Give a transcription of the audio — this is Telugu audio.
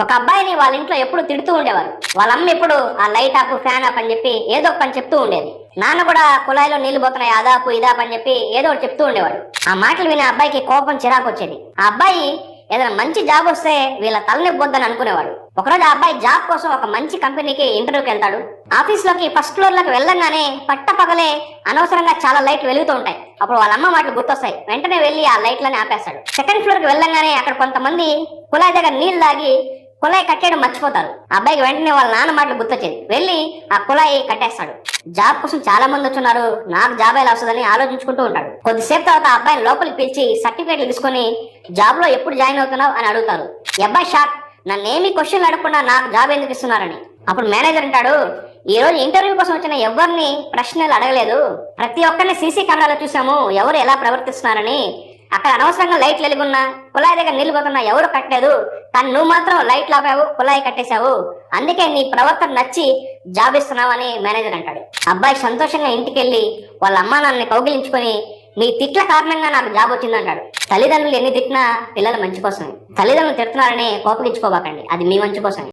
ఒక అబ్బాయిని వాళ్ళ ఇంట్లో ఎప్పుడు తిడుతూ ఉండేవారు. వాళ్ళ అమ్మ ఎప్పుడు ఆ లైట్ ఆపు ఫ్యాన్ ఆప్ అని చెప్పి ఏదో పని చెప్తూ ఉండేది. నాన్న కూడా కుళాయిలో నీళ్ళు పోతున్నాయి అదాపు ఇదాపు అని చెప్పి ఏదో ఒకటి చెప్తూ ఉండేవాడు. ఆ మాటలు విని అబ్బాయికి కోపం చిరాకు వచ్చేది. ఆ అబ్బాయి ఏదైనా మంచి జాబ్ వస్తే వీళ్ళ తలనొప్పొద్దని అనుకునేవాడు. ఒకరోజు ఆ అబ్బాయి జాబ్ కోసం ఒక మంచి కంపెనీకి ఇంటర్వ్యూకి వెళ్తాడు. ఆఫీస్లోకి ఫస్ట్ ఫ్లోర్లోకి వెళ్ళంగానే పట్ట పగలే అనవసరంగా చాలా లైట్ వెలుగుతూ ఉంటాయి. అప్పుడు వాళ్ళ అమ్మ మాటలు గుర్తొస్తాయి. వెంటనే వెళ్ళి ఆ లైట్లని ఆపేస్తాడు. సెకండ్ ఫ్లోర్కి వెళ్ళంగానే అక్కడ కొంతమంది కుళాయి దగ్గర నీళ్ళు తాగి కుళాయి కట్టేయడం మర్చిపోతారు. అబ్బాయికి వెంటనే వాళ్ళ నాన్న మాటలు గుర్తొచ్చేది. వెళ్ళి ఆ కుళాయి కట్టేస్తాడు. జాబ్ కోసం చాలా మంది వచ్చున్నారు. నాకు జాబ్ ఎలా వస్తుందని ఆలోచించుకుంటూ ఉంటాడు. కొద్దిసేపు తర్వాత ఆ అబ్బాయిని లోపలికి పిలిచి సర్టిఫికేట్లు తీసుకొని జాబ్లో ఎప్పుడు జాయిన్ అవుతున్నావు అని అడుగుతారు. అబ్బాయి షాక్. నన్నేమి క్వశ్చన్లు అడగకుండా నాకు జాబ్ ఎందుకు ఇస్తున్నారని. అప్పుడు మేనేజర్ అంటాడు ఈ రోజు ఇంటర్వ్యూ కోసం వచ్చిన ఎవరిని ప్రశ్నలు అడగలేదు. ప్రతి ఒక్కరిని సీసీ కెమెరాలో చూసాము. ఎవరు ఎలా ప్రవర్తిస్తున్నారని అక్కడ అనవసరంగా లైట్లు వెలుగున్నా కుళాయి దగ్గర నీళ్ళు పోతున్నా ఎవరు కట్టలేదు. కానీ నువ్వు మాత్రం లైట్లు ఆపావు కుళాయి కట్టేశావు. అందుకే నీ ప్రవర్తన నచ్చి జాబ్ ఇస్తున్నావు అని మేనేజర్ అంటాడు. అబ్బాయి సంతోషంగా ఇంటికి వెళ్ళి వాళ్ళ అమ్మా నాన్నని కౌగిలించుకొని నీ తిట్ల కారణంగా నాకు జాబ్ వచ్చిందంటాడు తల్లిదండ్రులు ఎన్ని తిట్టినా పిల్లల మంచి కోసమే. తల్లిదండ్రులు తిడుతున్నారని కోపగించుకోబాకండి. అది మీ మంచి కోసమే.